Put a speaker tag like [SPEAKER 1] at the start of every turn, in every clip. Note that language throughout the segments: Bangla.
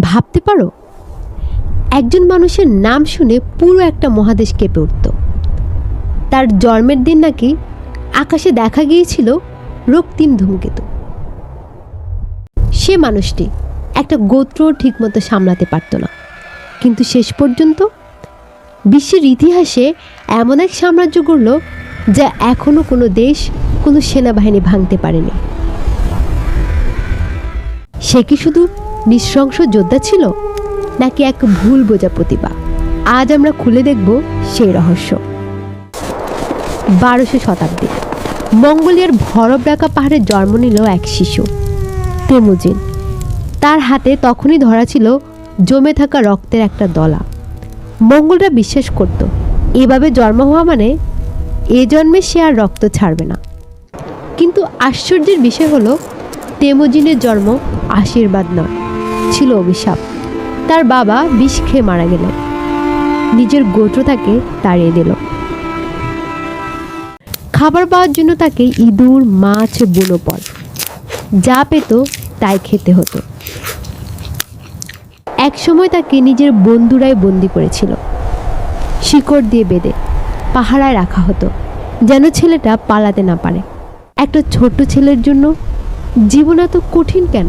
[SPEAKER 1] ভাবতে পারো? একজন মানুষের নাম শুনে পুরো একটা মহাদেশ কেঁপে উঠত। তার জন্মের দিন নাকি আকাশে দেখা গিয়েছিল রক্তিম ধূমকেতু। সে মানুষটি একটা গোত্র ঠিকমতো সামলাতে পারত না। কিন্তু শেষ পর্যন্ত বিশ্বের ইতিহাসে এমন এক সাম্রাজ্য গড়ল যা এখনও কোনো দেশ, কোনো সেনাবাহিনী ভাঙতে পারেনি। সে কি শুধু নৃশংস যোদ্ধা ছিল? নাকি এক ভুল বোঝা প্রতিভা? আজ আমরা খুলে দেখব সেই রহস্য। বারোশো শতাব্দী মঙ্গোলিয়ার ভরব ডাকা পাহাড়ে জন্ম নিল এক শিশু, তেমুজিন। তার হাতে তখনই ধরা ছিল জমে থাকা রক্তের একটা দলা। মঙ্গলরা বিশ্বাস করত, এভাবে জন্ম হওয়া মানে এ জন্মে সে আর রক্ত ছাড়বে না। কিন্তু আশ্চর্যের বিষয় হলো, তেমুজিনের জন্ম আশীর্বাদ নয়। ছিল অভিশাপ। তার বাবা বিষ খেয়ে মারা গেলেন। নিজের গোত্র তাকে তাড়িয়ে দিল। খাবার পাওয়ার জন্য তাকে ইঁদুর, মাছ, বুনো পল যা পেত তাই খেতে হতো। এক সময় তাকে নিজের বন্ধুরাই বন্দি করেছিল। শিকড় দিয়ে বেঁধে পাহারায় রাখা হতো, যেন ছেলেটা পালাতে না পারে। একটা ছোট্ট ছেলের জন্য জীবন এত কঠিন কেন?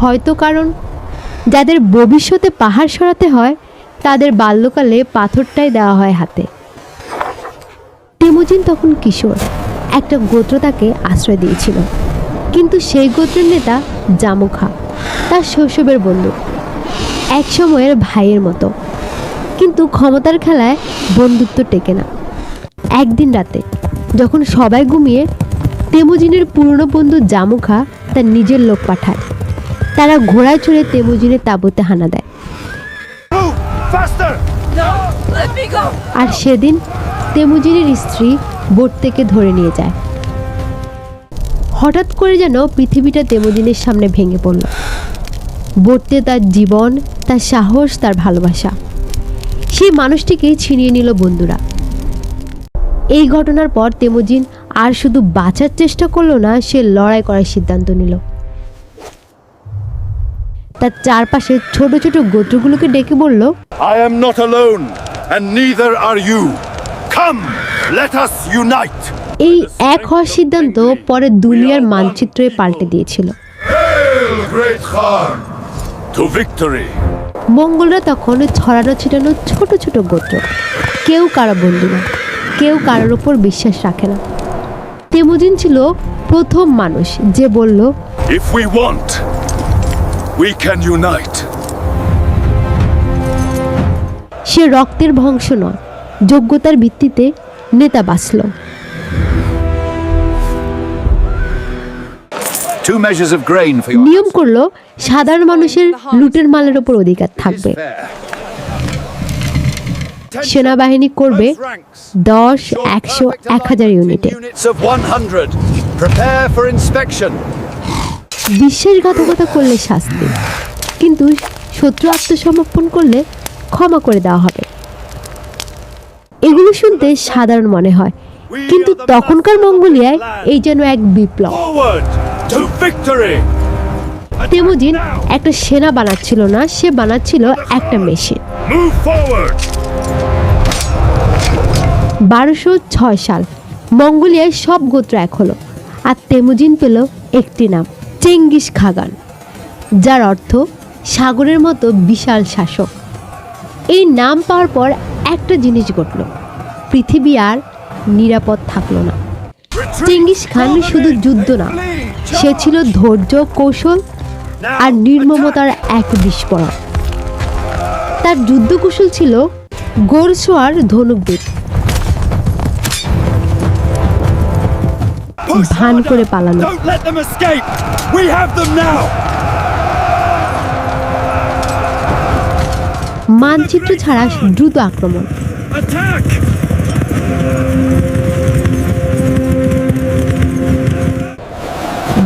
[SPEAKER 1] হয়তো কারণ যাদের ভবিষ্যতে পাহাড় সরাতে হয়, তাদের বাল্যকালে পাথরটাই দেওয়া হয় হাতে। তেমুজিন তখন কিশোর, একটা গোত্র তাকে আশ্রয় দিয়েছিল। কিন্তু সেই গোত্রের নেতা জামুখা, তার শৈশবের বন্ধু এক সময়ের ভাইয়ের মতো। কিন্তু ক্ষমতার খেলায় বন্ধুত্ব টেকে না। একদিন রাতে, যখন সবাই ঘুমিয়ে তেমুজিনের পুরনো বন্ধু জামুখা তার নিজের লোক পাঠায়। তারা ঘোড়ায় চড়ে তেমুজিনের তাঁবুতে হানা দেয়! আর সেদিন তেমুজিনের স্ত্রী বোট থেকে ধরে নিয়ে যায়। হঠাৎ করে যেন পৃথিবীটা তেমুজিনের সামনে ভেঙে পড়ল। বোটতে তার জীবন, তার সাহস, তার ভালোবাসা। সেই মানুষটিকেই ছিনিয়ে নিল বন্ধুরা। এই ঘটনার পর তেমুজিন আর শুধু বাঁচার চেষ্টা করল না, সে লড়াই করার সিদ্ধান্ত নিল। তার চারপাশে ছোট ছোট গোত্রগুলোকে ডেকে বলল
[SPEAKER 2] I am not alone, and neither are you. Come, let us unite.
[SPEAKER 1] এই এক হওয়ার সিদ্ধান্ত পরে দুনিয়ার মানচিত্রে পাল্টে দিয়েছিল! মঙ্গলরা তখন ছড়ানো ছিটানো ছোট ছোট গোত্র কেউ কারও বন্ধু না কেউ কারোর ওপর বিশ্বাস রাখে না তেমুদিন ছিল প্রথম মানুষ যে বলল
[SPEAKER 2] If we want, we can unite.
[SPEAKER 1] সে রক্তের বংশ নয় যোগ্যতার ভিত্তিতে নেতা বাঁচল।
[SPEAKER 3] Two measures of grain for your
[SPEAKER 1] নিয়ম করল সাধারণ মানুষের লুটের মালের ওপর অধিকার থাকবে। সেনাবাহিনী করবে দশ একশো এক হাজার ইউনিটে বিশ্বাসঘাতকতা করলে শাস্তি। কিন্তু শত্রু আত্মসমর্পণ করলে ক্ষমা করে দেওয়া হবে। এগুলো শুনতে সাধারণ মনে হয়। কিন্তু তখনকার মঙ্গোলিয়ায় এই যেন এক বিপ্লব! তেমুজিন একটা সেনা বানাচ্ছিল না সে বানাচ্ছিল একটা মেশিন। বারোশো ছয় সাল মঙ্গোলিয়ায় সব গোত্র এক হলো আর তেমুজিন পেল একটি নাম। চেঙ্গিস খাগান, যার অর্থ সাগরের মতো বিশাল শাসক। এই নাম পাওয়ার পর একটা জিনিস ঘটল, পৃথিবী আর নিরাপদ থাকল না। চেঙ্গিস খান শুধু যুদ্ধ না, সে ছিল ধৈর্য, কৌশল আর নির্মমতার এক বিস্ফোরণ তার যুদ্ধ কৌশল ছিল গোরসোয়ার ধনুকবিদ
[SPEAKER 2] have করে now!
[SPEAKER 1] মানচিত্র ছাড়া দ্রুত আক্রমণ।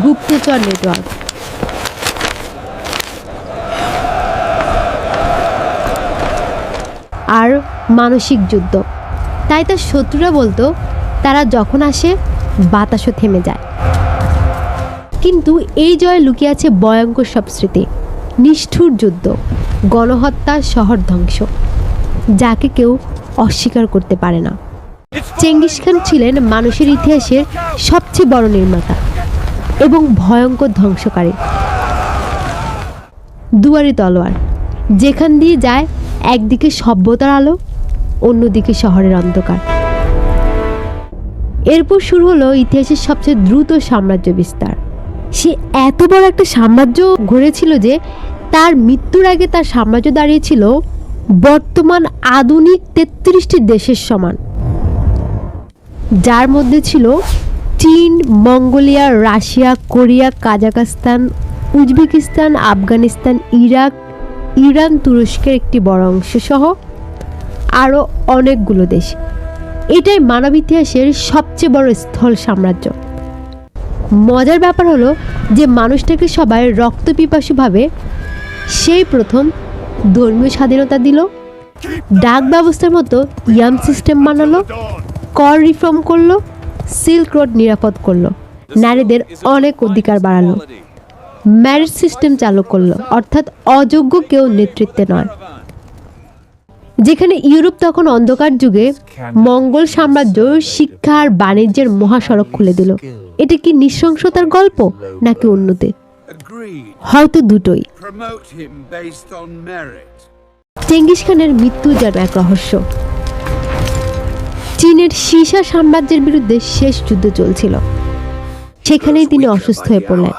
[SPEAKER 1] গুপ্তচর নেটওয়ার্ক। আর মানসিক যুদ্ধ। তাই তার শত্রুরা বলতো তারা যখন আসে বাতাসও থেমে যায়। কিন্তু এই জয়ে লুকিয়ে আছে ভয়ঙ্কর সব স্মৃতি। নিষ্ঠুর যুদ্ধ, গণহত্যা, শহর ধ্বংস, যাকে কেউ অস্বীকার করতে পারে না। চেঙ্গিস খান ছিলেন মানুষের ইতিহাসের সবচেয়ে বড় নির্মাতা এবং ভয়ঙ্কর ধ্বংসকারী। দুয়ারি তলোয়ার, যেখান দিয়ে যায় একদিকে সভ্যতার আলো, অন্যদিকে শহরের অন্ধকার। এরপর শুরু হলো ইতিহাসের সবচেয়ে দ্রুত সাম্রাজ্য বিস্তার। সে এত বড় একটা সাম্রাজ্য গড়েছিল যে তার মৃত্যুর আগে তার সাম্রাজ্য দাঁড়িয়েছিল বর্তমান আধুনিক তেত্রিশটি দেশের সমান। যার মধ্যে ছিল চীন, Mongolia, Russia, Korea Kazakhstan Uzbekistan, Afghanistan, Iraq, Iran তুরস্কের একটি বড় অংশ সহ আরও অনেকগুলো দেশ। এটাই মানব ইতিহাসের সবচেয়ে বড় স্থল সাম্রাজ্য। মজার ব্যাপার হলো যে মানুষটাকে সবাই রক্তপিপাসু ভাবে সেই প্রথম ধর্মীয় স্বাধীনতা দিল, ডাক ব্যবস্থার মতো ইয়াম সিস্টেম বানালো, কর রিফর্ম করল, সিল্ক রোড নিরাপদ করল, নারীদের অনেক অধিকার বাড়ালো ম্যারেজ সিস্টেম চালু করল, অর্থাৎ অযোগ্য কেউ নেতৃত্বে নয়। যেখানে ইউরোপ তখন অন্ধকার যুগে মঙ্গল সাম্রাজ্য শিক্ষা আর বাণিজ্যের মহাসড়ক খুলে দিল। এটা কি নৃশংসতার গল্প নাকি উন্নতি হয়তো দুটোই. চেঙ্গিস খানের মৃত্যু যেন এক রহস্য। চীনের সীসা সাম্রাজ্যের বিরুদ্ধে শেষ যুদ্ধ চলছিল। সেখানেই তিনি অসুস্থ হয়ে পড়লেন।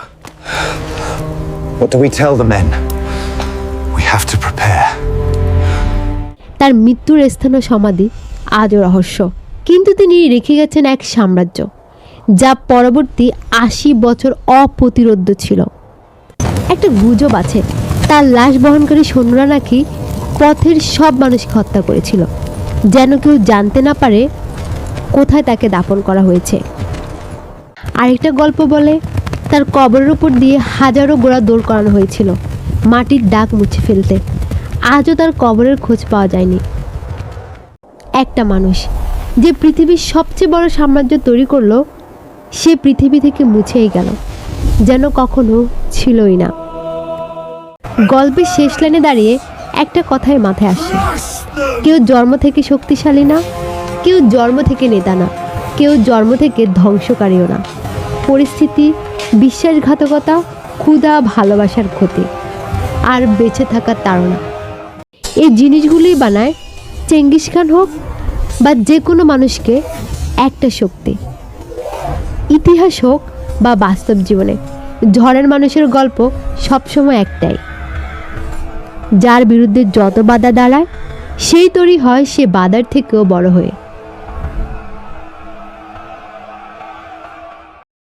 [SPEAKER 4] What do we tell the men?
[SPEAKER 1] তার মৃত্যুর স্থান সমাধি আজও রহস্য। কিন্তু তিনি রেখে গেছেন এক সাম্রাজ্য, যা পরবর্তী আশি বছর অপ্রতিরোধ্য ছিল। একটা গুজব আছে, তার লাশ বহনকারী সৈন্যরা নাকি পথের সব মানুষকে হত্যা করেছিল, যেন কেউ জানতে না পারে কোথায় তাকে দাফন করা হয়েছে। আরেকটা গল্প বলে, তার কবরের উপর দিয়ে হাজারো গোড়া দৌড় করানো হয়েছিল, মাটির দাগ মুছে ফেলতে। আজও তার কবরের খোঁজ পাওয়া যায়নি। একটা মানুষ যে পৃথিবীর সবচেয়ে বড় সাম্রাজ্য তৈরি করল, সে পৃথিবী থেকে মুছেই গেল, যেন কখনো ছিলই না। গল্পের শেষ লাইনে দাঁড়িয়ে একটা কথাই মাথায় আসে কেউ জন্ম থেকে শক্তিশালী না, কেউ জন্ম থেকে নেতা না, কেউ জন্ম থেকে ধ্বংসকারীও না। পরিস্থিতি, বিশ্বাসঘাতকতা, ক্ষুধা, ভালোবাসার ক্ষতি, আর বেঁচে থাকার তাড়না। এই জিনিসগুলোই বানায়। চেঙ্গিস খান হোক বা যে কোনো মানুষকে, একটা শক্তি। ইতিহাস হোক বা বাস্তব জীবনে, ঝড়ের মানুষের গল্প সবসময় একটাই। যার বিরুদ্ধে যত বাধা দাঁড়ায়, সেই তৈরি হয় সে বাধার থেকেও বড় হয়ে।